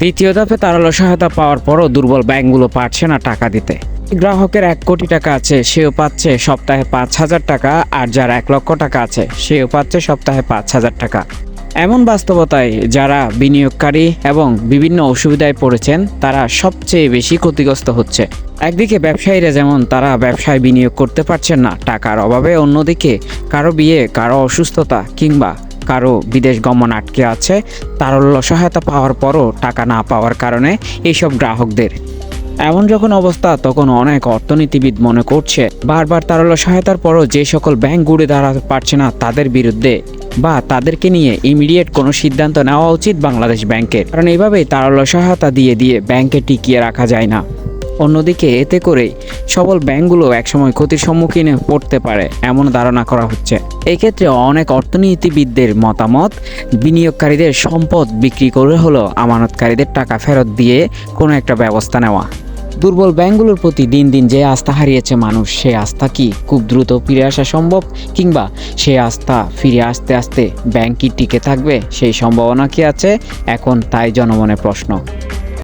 দ্বিতীয় ধাপে তারালো সহায়তা পাওয়ার পরও দুর্বল ব্যাংকগুলো পারছে না টাকা দিতে। গ্রাহকের এক কোটি টাকা আছে, সেও পাচ্ছে সপ্তাহে পাঁচ হাজার টাকা, আর যার এক লক্ষ টাকা আছে, সেও পাচ্ছে সপ্তাহে পাঁচ হাজার টাকা। এমন বাস্তবতায় যারা বিনিয়োগকারী এবং বিভিন্ন অসুবিধায় পড়েছেন, তারা সবচেয়ে বেশি ক্ষতিগ্রস্ত হচ্ছে। একদিকে ব্যবসায়ীরা যেমন, তারা ব্যবসায় বিনিয়োগ করতে পারছেন না, টাকার অভাবে, অন্যদিকে কারও বিয়ে, কারও অসুস্থতা, কিংবা কারও বিদেশ গমন আটকে আছে, তারল্য সহায়তা পাওয়ার পরও টাকা না পাওয়ার কারণে এইসব গ্রাহকদের। এমন যখন অবস্থা, তখন অনেক অর্থনীতিবিদ মনে করছে, বারবার তারল্য সহায়তার পরও যে সকল ব্যাংক ঘুরে দাঁড়াতে পারছে না তাদের বিরুদ্ধে বা তাদেরকে নিয়ে ইমিডিয়েট কোনো সিদ্ধান্ত নেওয়া উচিত বাংলাদেশ ব্যাংকের। কারণ এইভাবেই তারল্য সহায়তা দিয়ে দিয়ে ব্যাংকে টিকিয়ে রাখা যায় না। অন্যদিকে এতে করে সবল ব্যাংকগুলো একসময় ক্ষতির সম্মুখীন পড়তে পারে, এমন ধারণা করা হচ্ছে। এক্ষেত্রে অনেক অর্থনীতিবিদদের মতামত, বিনিয়োগকারীদের সম্পদ বিক্রি করে হলো আমানতকারীদের টাকা ফেরত দিয়ে কোনো একটা ব্যবস্থা নেওয়া। দুর্বল ব্যাংকগুলোর প্রতি দিন দিন যে আস্থা হারিয়েছে মানুষ, সে আস্থা কি খুব দ্রুত ফিরে আসা সম্ভব? কিংবা সে আস্থা ফিরে আসতে আসতে ব্যাংক কি টিকে থাকবে? সেই সম্ভাবনা কি আছে? এখন তাই জনমনে প্রশ্ন।